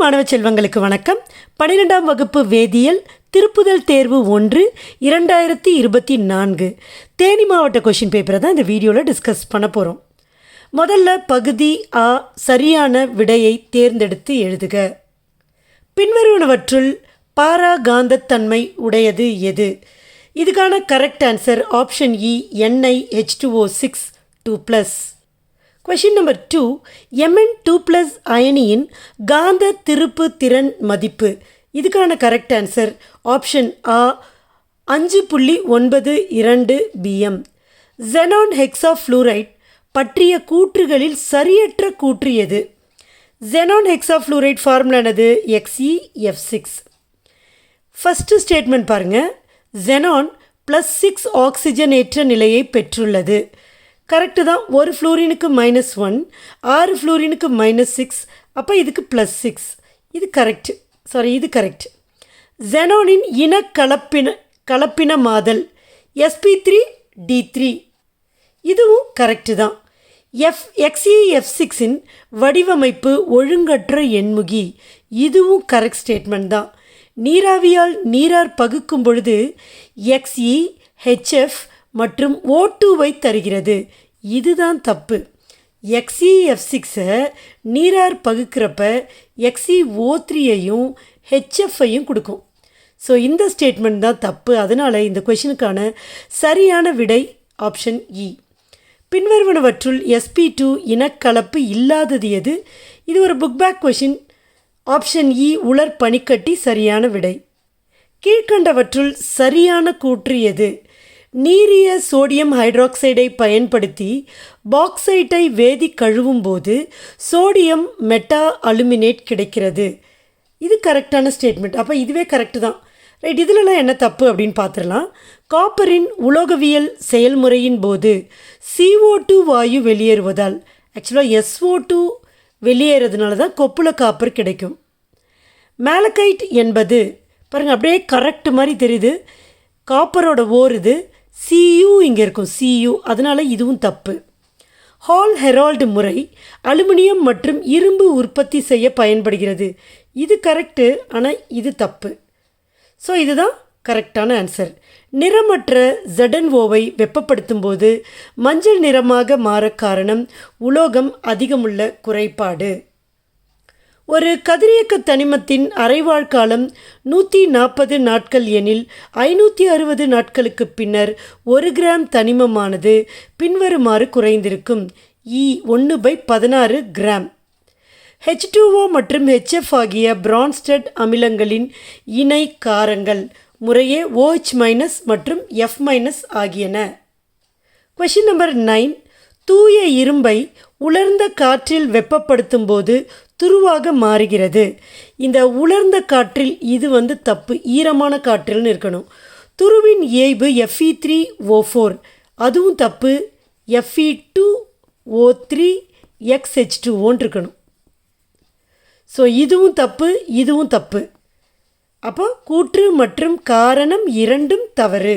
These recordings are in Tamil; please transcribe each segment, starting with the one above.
மாணவ செல்வங்களுக்கு வணக்கம். பன்னிரெண்டாம் வகுப்பு வேதியியல் திருப்புதல் தேர்வு ஒன்று இரண்டாயிரத்தி இருபத்தி நான்கு. தேனி மாவட்ட கொஷின் பேப்பரை தான் இந்த வீடியோவில் டிஸ்கஸ் பண்ண போகிறோம் முதல்ல பகுதி ஆ சரியான விடையை தேர்ந்தெடுத்து எழுதுக. பின்வருவனவற்றுள் பாராகாந்தத்தன்மை உடையது எது? இதுக்கான correct answer option E N I H two O six two plus question number two M N two plus அயனியின் காந்த திருப்பு திறன் மதிப்பு இதுக்கான கரெக்ட் ஆன்சர் ஆப்ஷன் ஆ அஞ்சு புள்ளி ஒன்பது இரண்டு பிஎம் ஜெனான் ஹெக்ஸாஃப்ளூரைட் பற்றிய கூற்றுகளில் சரியற்ற கூற்று எது? Xenon hexafluoride ஃபார்முலானது XE F six first statement பாருங்கள் ஜெனான் ப்ளஸ் சிக்ஸ் ஆக்சிஜனேற்ற நிலையை பெற்றுள்ளது. கரெக்டு தான். ஒரு ஃப்ளூரினுக்கு மைனஸ் ஒன் ஆறு ஃப்ளூரினுக்கு மைனஸ் சிக்ஸ் அப்போ இதுக்கு ப்ளஸ் சிக்ஸ் இது கரெக்டு சாரி இது கரெக்ட் ஜெனோனின் இன கலப்பின கலப்பின மாதல் S P three D three இதுவும் கரெக்டு தான். எஃப் எக்ஸ்இ எஃப் சிக்ஸின் வடிவமைப்பு ஒழுங்கற்ற எண்முகி. இதுவும் கரெக்ட் ஸ்டேட்மெண்ட் தான். நீராவியால் நீரார் பகுக்கும் பொழுது எக்ஸ்இ ஹெச்எஃப் மற்றும் ஓ டூவை தருகிறது. இதுதான் தப்பு. எக்ஸி எஃப் சிக்ஸை நீரார் பகுக்கிறப்ப எக்ஸி ஓ த்ரீயையும் ஹெச்எஃப்ஐயும் கொடுக்கும். ஸோ இந்த ஸ்டேட்மெண்ட் தான் தப்பு. அதனால் இந்த கொஷினுக்கான சரியான விடை ஆப்ஷன் இ e. பின்வருவனவற்றுள் எஸ்பி டூ இனக்கலப்பு இல்லாதது எது? இது ஒரு புக் பேக் கொஷின் ஆப்ஷன் இ உலர் பனிக்கட்டி சரியான விடை. கீழ்கண்டவற்றுள் சரியான கூற்று எது? நீரிய சோடியம் ஹைட்ராக்சைடை பயன்படுத்தி பாக்சைட்டை வேதி கழுவும் போது சோடியம் மெட்டா அலுமினேட் கிடைக்கிறது. இது கரெக்டான ஸ்டேட்மெண்ட் அப்போ இதுவே கரெக்டு தான். ரைட் இதிலலாம் என்ன தப்பு அப்படின்னு பார்த்துடலாம். காப்பரின் உலோகவியல் செயல்முறையின் போது சிஓ டூ வாயு வெளியேறுவதால் ஆக்சுவலாக எஸ்ஓ டூ வெளியேறதுனால தான் கொப்புள காப்பர் கிடைக்கும். மேலக்கைட் என்பது பாருங்கள் அப்படியே கரெக்ட் மாதிரி தெரியுது. காப்பரோட ஓர் இது சியு இங்கே இருக்கும் சியு அதனால் இதுவும் தப்பு. ஹால் ஹெரால்டு முறை அலுமினியம் மற்றும் இரும்பு உற்பத்தி செய்ய பயன்படுகிறது. இது கரெக்டு ஆனால் இது தப்பு. ஸோ இதுதான் கரெக்டான ஆன்சர் நிறமற்ற ஜடன் ஓவை வெப்பப்படுத்தும் போது மஞ்சள் நிறமாக மாற காரணம் உலோகம் அதிகமுள்ள குறைபாடு. ஒரு கதிரியக்க தனிமத்தின் அரைவாழ் காலம் நூற்றி நாற்பது நாட்கள் எனில் ஐநூற்றி அறுபது நாட்களுக்கு பின்னர் ஒரு கிராம் தனிமமானது பின்வருமாறு குறைந்திருக்கும். E இ ஒன்று பை பதினாறு கிராம். ஹெச் மற்றும் ஹெச்எஃப் ஆகிய பிரான்ஸ்டட் அமிலங்களின் இணை காரங்கள் முறையே ஓஹெச் மைனஸ் மற்றும் எஃப் மைனஸ் ஆகியன. கொஷின் நம்பர் நைன் தூய இரும்பை உலர்ந்த காற்றில் வெப்பப்படுத்தும் போது துருவாக மாறுகிறது. இந்த உலர்ந்த காற்றில் இது வந்து தப்பு. ஈரமான காற்றில்னு இருக்கணும். துருவின் இயைபு எஃப்இ த்ரீ ஓ ஃபோர் அதுவும் தப்பு. F E two O three X H two own இருக்கணும். ஸோ இதுவும் தப்பு இதுவும் தப்பு. அப்போ கூற்று மற்றும் காரணம் இரண்டும் தவறு.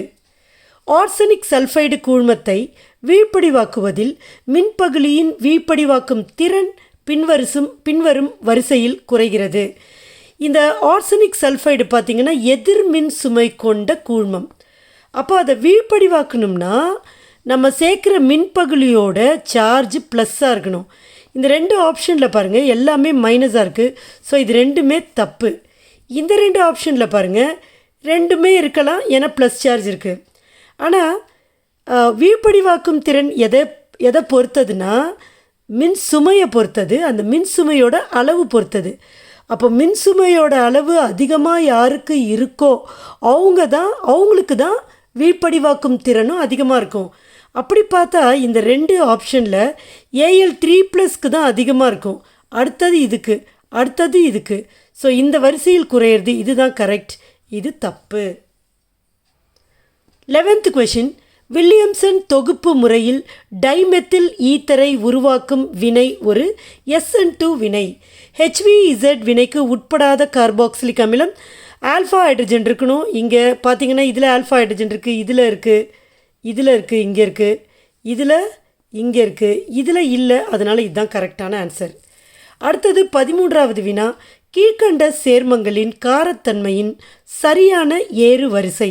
ஆர்சனிக் சல்ஃபைடு கூழ்மத்தை வீழ்படிவாக்குவதில் மின்பகுலியின் வீழ்படிவாக்கும் திறன் பின்வரிசும் பின்வரும் வரிசையில் குறைகிறது. இந்த ஆர்சனிக் சல்ஃபைடு பார்த்திங்கன்னா எதிர்மின் சுமை கொண்ட கூழ்மம். அப்போ அதை வீழ்படிவாக்கணும்னா நம்ம சேர்க்குற மின்பகுலியோட சார்ஜ் ப்ளஸ்ஸாக இருக்கணும். இந்த ரெண்டு ஆப்ஷனில் பாருங்கள் எல்லாமே மைனஸாக இருக்குது ஸோ இது ரெண்டுமே தப்பு. இந்த ரெண்டு ஆப்ஷனில் பாருங்கள் ரெண்டுமே இருக்கலாம் ஏன்னா ப்ளஸ் சார்ஜ் இருக்குது ஆனால் வீழ்படிவாக்கும் திறன் எதை எதை பொறுத்ததுன்னா மின் சுமையை பொறுத்தது அந்த மின் சுமையோட அளவு பொறுத்தது. அப்போ மின் சுமையோட அளவு அதிகமாக யாருக்கு இருக்கோ அவங்க தான் அவங்களுக்கு தான் வீழ்படிவாக்கும் திறனும் அதிகமாக இருக்கும். அப்படி பார்த்தா இந்த ரெண்டு ஆப்ஷனில் ஏஎல் த்ரீ ப்ளஸ்க்கு தான் அதிகமாக இருக்கும். அடுத்தது இதுக்கு அடுத்தது இதுக்கு. ஸோ இந்த வரிசையில் குறையிறது இதுதான் கரெக்ட் இது தப்பு. லெவன்த் கொஷின் வில்லியம்சன் தொகுப்பு முறையில் டைமெத்தில் ஈத்தரை உருவாக்கும் வினை ஒரு எஸ்என் டூ வினை. ஹெச்விஇசட் வினைக்கு உட்படாத கார்பாக்சிலிக் அமிலம் ஆல்ஃபா ஹைட்ரஜன் இருக்கணும் இங்கே பார்த்தீங்கன்னா இதில் ஆல்ஃபா ஹைட்ரஜன் இருக்குது இதில் இருக்குது இதில் இருக்குது இங்கே இருக்குது இதில் இங்கே இருக்குது இதில் இல்லை. அதனால் இதுதான் கரெக்டான ஆன்சர். அடுத்தது பதிமூன்றாவது வினா. கீழ்க்கண்ட சேர்மங்களின் காரத்தன்மையின் சரியான ஏறு வரிசை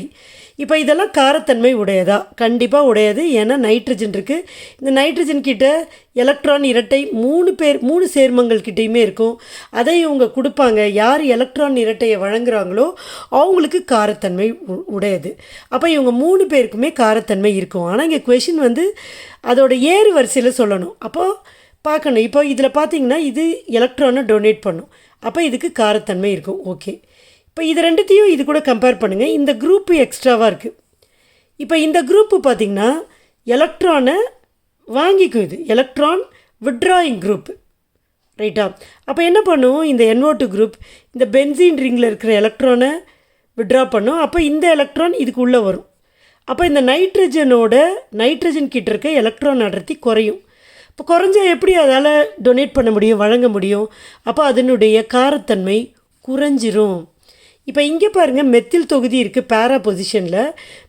இப்போ இதெல்லாம் காரத்தன்மை உடையதா? கண்டிப்பாக உடையது. ஏன்னா நைட்ரஜன் இருக்குது இந்த நைட்ரஜன் கிட்ட எலக்ட்ரான் இரட்டை மூணு பேர் மூணு சேர்மங்கள் கிட்டேயுமே இருக்கும். அதை இவங்க கொடுப்பாங்க. யார் எலக்ட்ரான் இரட்டையை வழங்குறாங்களோ அவங்களுக்கு காரத்தன்மை உ- உடையது. அப்போ இவங்க மூணு பேருக்குமே காரத்தன்மை இருக்கும். ஆனால் இங்கே கொஷின் வந்து அதோட ஏறு வரிசையில் சொல்லணும். அப்போது பார்க்கணும். இப்போ இதில் பார்த்தீங்கன்னா இது எலக்ட்ரானை டொனேட் பண்ணும். அப்போ இதுக்கு காரத்தன்மை இருக்கும். ஓகே இப்போ இது ரெண்டுத்தையும் இது கூட கம்பேர் பண்ணுங்கள் இந்த குரூப்பு எக்ஸ்ட்ராவாக இருக்குது இப்போ இந்த குரூப்பு பார்த்திங்கன்னா எலக்ட்ரானை வாங்கிக்கும் இது. எலக்ட்ரான் விட்ராயிங் குரூப் ரைட்டா அப்போ என்ன பண்ணும் இந்த NO2 குரூப் இந்த பென்சின் ரிங்கில் இருக்கிற எலக்ட்ரானை விட்ரா பண்ணும். அப்போ இந்த எலக்ட்ரான் இதுக்கு உள்ளே வரும். அப்போ இந்த நைட்ரஜனோட நைட்ரஜன் கிட்ட இருக்க எலக்ட்ரான் அடர்த்தி குறையும். இப்போ குறைஞ்சா எப்படி அதால் டொனேட் பண்ண முடியும் வழங்க முடியும்? அப்போ அதனுடைய காரத்தன்மை குறைஞ்சிரும். இப்போ இங்கே பாருங்கள் மெத்தில் தொகுதி இருக்குது பேரா பொசிஷனில்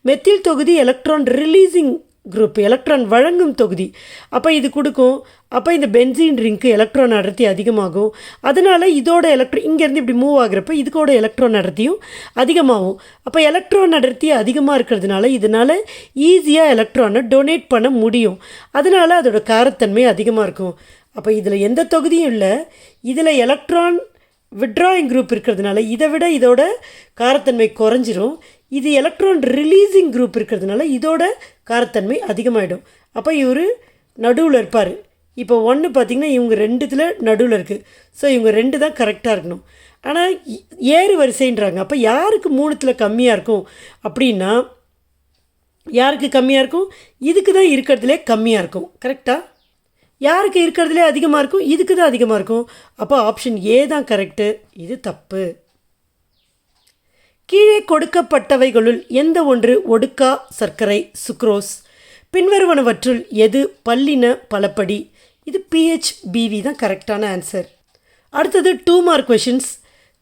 மெத்தில் தொகுதி எலக்ட்ரான் ரிலீஸிங் குரூப் எலக்ட்ரான் வழங்கும் தொகுதி. அப்போ இது கொடுக்கும். அப்போ இந்த பென்சின் ரிங்க்கு எலக்ட்ரான் அடர்த்தி அதிகமாகும். அதனால் இதோட எலக்ட்ரோ இங்கேருந்து இப்படி மூவ் ஆகுறப்ப இதுக்கோட எலக்ட்ரான் அடர்த்தியும் அதிகமாகும். அப்போ எலக்ட்ரான் அடர்த்தி அதிகமாக இருக்கிறதுனால இதனால் ஈஸியாக எலக்ட்ரானை டொனேட் பண்ண முடியும். அதனால் அதோடய காரத்தன்மை அதிகமாக இருக்கும். அப்போ இதில் எந்த தொகுதியும் இல்லை. இதில் எலக்ட்ரான் விட்ராயிங் குரூப் இருக்கிறதுனால இதை விட இதோட காரத்தன்மை குறைஞ்சிரும். இது எலக்ட்ரான் ரிலீஸிங் குரூப் இருக்கிறதுனால இதோட காரத்தன்மை அதிகமாகிடும் அப்போ இவர் நடுவில் இருப்பார். இப்போ ஒன்று பார்த்திங்கன்னா இவங்க ரெண்டுத்தில் நடுவில் இருக்குது ஸோ இவங்க ரெண்டு தான் கரெக்டாக இருக்கணும். ஆனால் ஏறு வரிசைன்றாங்க. அப்போ யாருக்கு மூணுத்தில் கம்மியாக இருக்கும்? அப்படின்னா யாருக்கு கம்மியாக இருக்கும்? இதுக்கு தான் இருக்கிறதுலே கம்மியாக இருக்கும். கரெக்டாக யாருக்கு இருக்கிறதுலே அதிகமாக இருக்கும்? இதுக்கு தான் அதிகமாக இருக்கும். அப்போ ஆப்ஷன் ஏ தான் கரெக்டு இது தப்பு. கீழே கொடுக்கப்பட்டவைகளுள் எந்த ஒன்று? ஒடுக்கா சர்க்கரை சுக்ரோஸ். பின்வருவனவற்றுள் எது? பல்லின பலப்படி இது பிஹெச் பிவி தான் கரெக்டான ஆன்சர் அடுத்தது டூ மார்க் கொஷின்ஸ்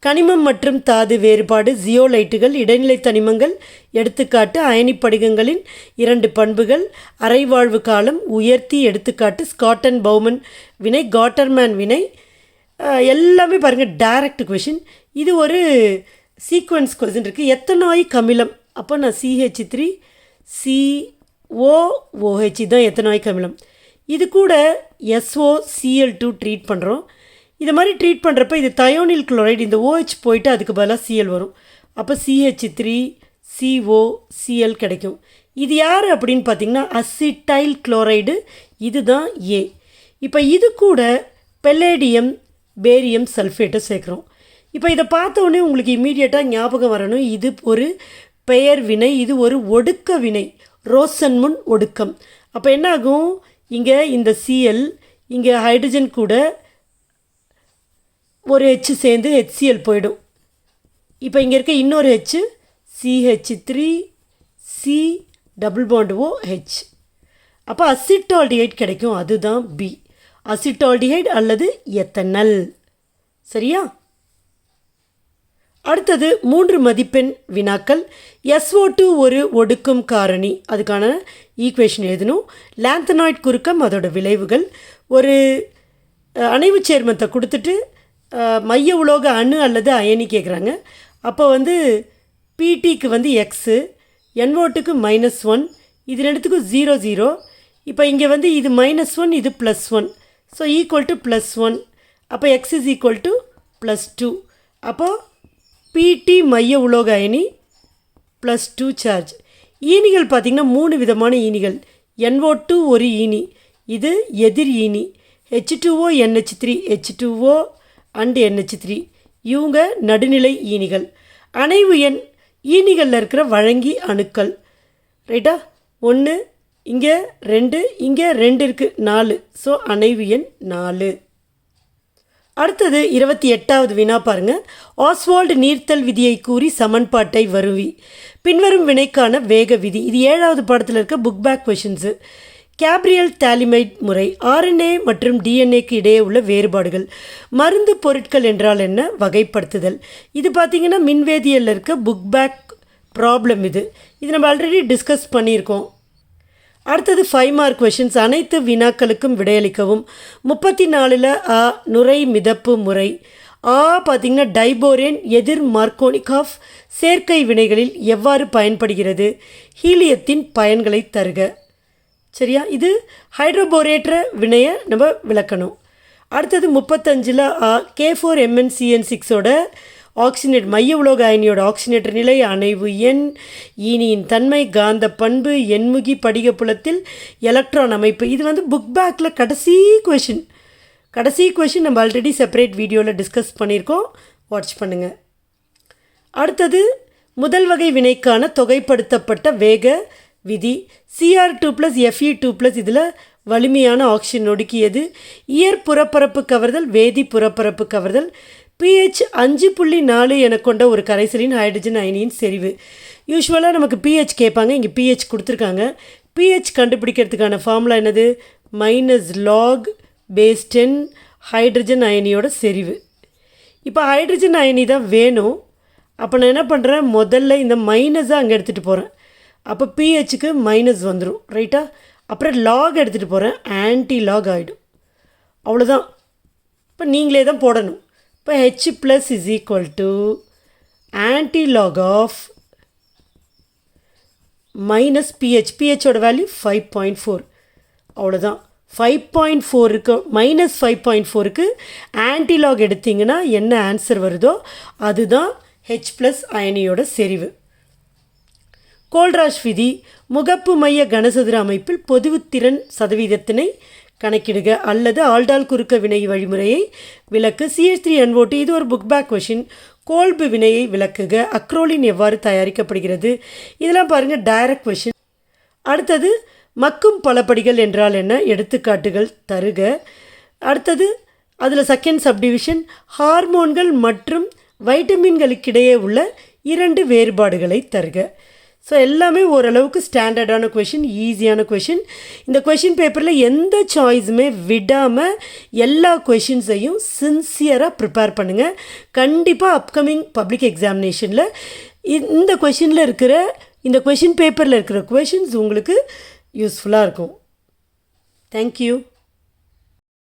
கனிமம் மற்றும் தாது வேறுபாடு ஜியோலைட்டுகள் இடைநிலை தனிமங்கள் எடுத்துக்காட்டு அயனிப் படிகங்களின் இரண்டு பண்புகள் அரைவாழ்வு காலம் உயர்த்தி எடுத்துக்காட்டு ஸ்காட்டன் பௌமன் வினை காட்டர்மேன் வினை. எல்லாமே பாருங்கள் டைரக்ட் கொஷின் இது ஒரு சீக்வன்ஸ் கொஷின் இருக்குது எத்தனாய் கமிலம்? அப்போ நான் சிஹெச் த்ரீ சி ஓஹெச் தான் எத்தனாய் கமிலம். இது கூட எஸ்ஓ சிஎல் டூ ட்ரீட் பண்ணுறோம் இது மாதிரி ட்ரீட் பண்ணுறப்ப இது தயோனில் குளோரைடு இந்த ஓஹெச் போயிட்டு அதுக்கு பதிலாக சிஎல் வரும். அப்போ சிஹெச் த்ரீ சிஓ சிஎல் கிடைக்கும். இது யார் அப்படின்னு பார்த்தீங்கன்னா அசிட்டைல் குளோரைடு இதுதான் ஏ இப்போ இது கூட பெல்லேடியம் பேரியம் சல்ஃபேட்டை சேர்க்குறோம். இப்போ இதை பார்த்தோன்னே உங்களுக்கு இமீடியட்டாக ஞாபகம் வரணும். இது ஒரு பெயர் வினை இது ஒரு ஒடுக்க வினை. ரோசன் முன் ஒடுக்கம். அப்போ என்ன ஆகும் இங்கே இந்த சிஎல் இங்கே ஹைட்ரஜன் கூட ஒரு ஹெச் சேர்ந்து ஹெச்சிஎல் போயிடும். இப்போ இங்கே இருக்க இன்னொரு H C H three C double bond O H அப்போ அசிட்டால்டிஹைட் கிடைக்கும் அதுதான் பி அசிட்டால்டிஹைட் அல்லது எத்தனல் சரியா? அடுத்தது மூன்று மதிப்பெண் வினாக்கள். எஸ்ஓ டூ ஒரு ஒடுக்கும் காரணி. அதுக்கான ஈக்குவேஷன் எழுதணும். லேந்தனாய்ட் குறுக்கம் அதோட விளைவுகள். ஒரு அணைவு சேர்மத்தை கொடுத்துட்டு மைய உலோக அணு அல்லது அயனி கேட்குறாங்க அப்போ வந்து பிடிக்கு வந்து எக்ஸு என்ஓட்டுக்கு மைனஸ் ஒன் இது ரெண்டுத்துக்கும் ஜீரோ ஜீரோ இப்போ இங்கே வந்து இது மைனஸ் ஒன் இது plus one so equal to plus one அப்போ x is equal to plus two அப்போது பிடி மைய உலோக அயனி ப்ளஸ் டூ சார்ஜ் ஈனிகள் பார்த்திங்கன்னா மூணு விதமான ஈனிகள். என்ஓ டூ ஒரு ஈனி. இது எதிர் ஈனி. H two O N H three H two O and N H three. இவங்க நடுநிலை ஈனிகள். அணைவு எண் ஈனிகளில் இருக்கிற வழங்கி அணுக்கள். ரைட்டா? ஒன்று இங்கே ரெண்டு இங்கே ரெண்டு இருக்குது நாலு. ஸோ அணைவு எண் நாலு. அடுத்தது இருபத்தி எட்டாவது வினா பாருங்க. ஆஸ்வால்டு நீர்த்தல் விதியை கூறி சமன்பாட்டை வருவி. பின்வரும் வினைக்கான வேக விதி. இது ஏழாவது பாடத்தில் இருக்க book back questions Gabriel phthalimide முறை ஆர்என்ஏ மற்றும் டிஎன்ஏக்கு இடையே உள்ள வேறுபாடுகள். மருந்து பொருட்கள் என்றால் என்ன? வகைப்படுத்துதல். இது பார்த்திங்கன்னா மின்வேதியில் இருக்க புக் பேக் ப்ராப்ளம் இது. இது நம்ம ஆல்ரெடி டிஸ்கஸ் பண்ணியிருக்கோம். அடுத்தது ஃபைவ் மார்க் கொஷின்ஸ் அனைத்து வினாக்களுக்கும் விடையளிக்கவும். முப்பத்தி நாலில் அ நுரை மிதப்பு முறை. ஆ பார்த்திங்கன்னா டைபோரேன் எதிர் மார்க்கோனிகாஃப் சேர்க்கை வினைகளில் எவ்வாறு பயன்படுகிறது? ஹீலியத்தின் பயன்களை தருக. சரியா? இது ஹைட்ரோபோரேற்ற வினையை நம்ம விளக்கணும். அடுத்தது முப்பத்தஞ்சில் கே ஃபோர் எம்என்சிஎன் சிக்ஸோட ஆக்சினேட் மைய உலோக அயனியோட ஆக்சினேட்டர் நிலை அணைவு எண் ஈனியின் தன்மை காந்த பண்பு எண்முகி படிகப்புலத்தில் எலக்ட்ரான் அமைப்பு. இது வந்து புக் பேக்கில் கடைசி கொஷின் கடைசி கொஷின் நம்ம ஆல்ரெடி செப்பரேட் வீடியோவில் டிஸ்கஸ் பண்ணியிருக்கோம். வாட்ச் பண்ணுங்கள் அடுத்தது முதல் வகை வினைக்கான தொகைப்படுத்தப்பட்ட வேக விதி. C R two plus F E two plus இதில் வலிமையான ஆக்சிஜன் ஒடுக்கியது. இயற் புறப்பரப்பு கவர்தல் வேதி புறப்பரப்பு கவர்தல். பிஹெச் அஞ்சு புள்ளி நாலு என கொண்ட ஒரு கரைசலின் ஹைட்ரஜன் அயனியின் செறிவு. யூஸ்வலாக நமக்கு பிஹெச் கேட்பாங்க இங்கே பிஹெச் கொடுத்துருக்காங்க. பிஹெச் கண்டுபிடிக்கிறதுக்கான ஃபார்முலா என்னது? Minus log base ten hydrogen அயனியோட செறிவு. இப்போ ஹைட்ரஜன் அயனி தான் வேணும். அப்போ நான் என்ன பண்ணுறேன் முதல்ல இந்த மைனஸாக அங்கே எடுத்துகிட்டு போகிறேன் அப்போ பிஹெச்சுக்கு மைனஸ் வந்துடும் ரைட்டா அப்புறம் லாக் எடுத்துகிட்டு போகிறேன் ஆன்டி லாக் ஆகிடும் அவ்வளோதான் இப்போ நீங்களே தான் போடணும். இப்போ H plus is equal to anti log of minus P H பிஹெச்சோட value five point four அவ்வளோதான் ஃபைவ் பாயிண்ட் ஃபோருக்கு மைனஸ் ஃபைவ் பாயிண்ட் ஃபோருக்கு ஆன்டிலாக் எடுத்திங்கன்னா என்ன ஆன்சர் வருதோ அதுதான் ஹெச் ப்ளஸ் அயனியோட செறிவு. கோல்ராஷ் விதி முகப்பு மைய கனசதுர அமைப்பில் பொதுவுத்திறன் சதவீதத்தினை கணக்கிடுக அல்லது ஆல்டால் குறுக்க வினை வழிமுறையை விளக்கு. சிஎஸ் த்ரீ என்ஓடி இது ஒரு புக் பேக் கொஷின் கோல்பு வினையை விளக்குக. அக்ரோலின் எவ்வாறு தயாரிக்கப்படுகிறது? இதெல்லாம் பாருங்கள் டைரக்ட் கொஷின் அடுத்தது மக்கும் பலப்படிகள் என்றால் என்ன? எடுத்துக்காட்டுகள் தருக. அடுத்தது அதில் செகண்ட் சப்டிவிஷன் ஹார்மோன்கள் மற்றும் வைட்டமின்களுக்கிடையே உள்ள இரண்டு வேறுபாடுகளை தருக. ஸோ எல்லாமே ஓரளவுக்கு ஸ்டாண்டர்டான கொஷின் ஈஸியான கொஷின் இந்த கொஷின் பேப்பரில் எந்த சாய்ஸுமே விடாமல் எல்லா கொஷின்ஸையும் சின்சியராக ப்ரிப்பேர் பண்ணுங்கள் கண்டிப்பாக அப்கமிங் பப்ளிக் எக்ஸாமினேஷனில் இந்த கொஷினில் இருக்கிற இந்த கொஷின் பேப்பரில் இருக்கிற கொஷின்ஸ் உங்களுக்கு யூஸ்ஃபுல்லாக இருக்கும். தேங்க்யூ